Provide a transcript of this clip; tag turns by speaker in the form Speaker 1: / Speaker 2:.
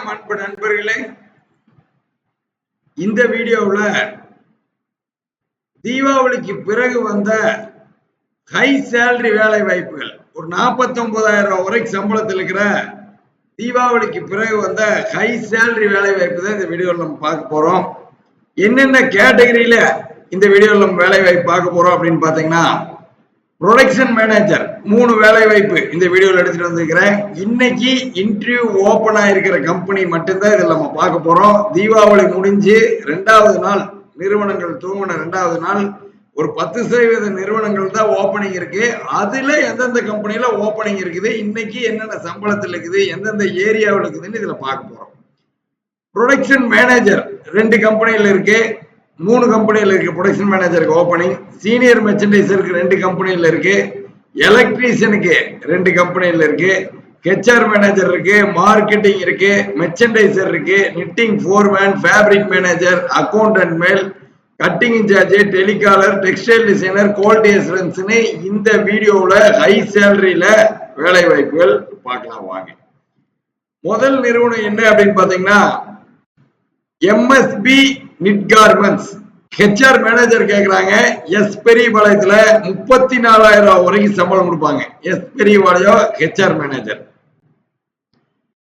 Speaker 1: வணக்கம் அன்பு நண்பர்களே. இந்த வீடியோவில் தீபாவளிக்கு பிறகு வந்த ஹை சேலரி வேலை வாய்ப்புகள். ஒரு நாற்பத்தொன்பதாயிரம் ரூபாய் வரைக்கும் சம்பளத்தில் இருக்கிற தீபாவளிக்கு பிறகு வந்த ஹை சேலரி வேலை வாய்ப்பு தான் இந்த வீடியோவில் நம்ம பார்க்க போகிறோம் என்னென்ன கேட்டகரியில் இந்த வீடியோவில் நம்ம வேலை வாய்ப்பு பார்க்க போகிறோம் அப்படின்னு பார்த்தீங்கன்னா ப்ரொடக்ஷன் மேனேஜர் மூணு வேலை வாய்ப்பு இந்த வீடியோவில் எடுத்துட்டு வந்திருக்கிறேன். இன்னைக்கு இன்டர்வியூ ஓபன் ஆயிருக்கிற கம்பெனி மட்டும்தான் இதில் நம்ம பார்க்க போறோம். தீபாவளி முடிஞ்சு ரெண்டாவது நாள் நிறுவனங்கள் தூங்கின ரெண்டாவது நாள் ஒரு பத்து சதவீத நிறுவனங்கள் தான் ஓப்பனிங் இருக்கு. அதுல எந்தெந்த கம்பெனில ஓப்பனிங் இருக்குது இன்னைக்கு என்னென்ன சம்பளத்தில் இருக்குது எந்தெந்த ஏரியாவில் இருக்குதுன்னு இதுல பார்க்க போறோம். ப்ரொடக்ஷன் மேனேஜர் ரெண்டு கம்பெனியில் இருக்கு. மூணு கம்பெனியில் இருக்கு ப்ரொடக்ஷன் மேனேஜருக்கு ஓப்பனிங் சீனியர் மெர்ச்சன்டைசருக்கு ரெண்டு கம்பெனியில் இருக்கு எலக்ட்ரீஷியனுக்கு ரெண்டு கம்பெனியில் இருக்கு ஹெச்ஆர் மேனேஜர் இருக்கு மார்க்கெட்டிங் இருக்கு மெர்ச்சன்டைசர் இருக்கு knitting foreman fabric manager accountant மேல் cutting incharge telecaller textile designer quality அசூரன்ஸ்னு இந்த வீடியோவில் ஹை சேலரியில் வேலை வாய்ப்புகள் பார்க்கலாம் வாங்க. முதல் நிறுவனம் என்ன அப்படின்னு பார்த்தீங்கன்னா MSP knit garments HR manager கேக்குறாங்க எஸ் பெரியபாளையத்துல முப்பத்தி நாலாயிரம் ரூபாய் வரைக்கும் சம்பளம் கொடுப்பாங்க. S Periyapalayam HR manager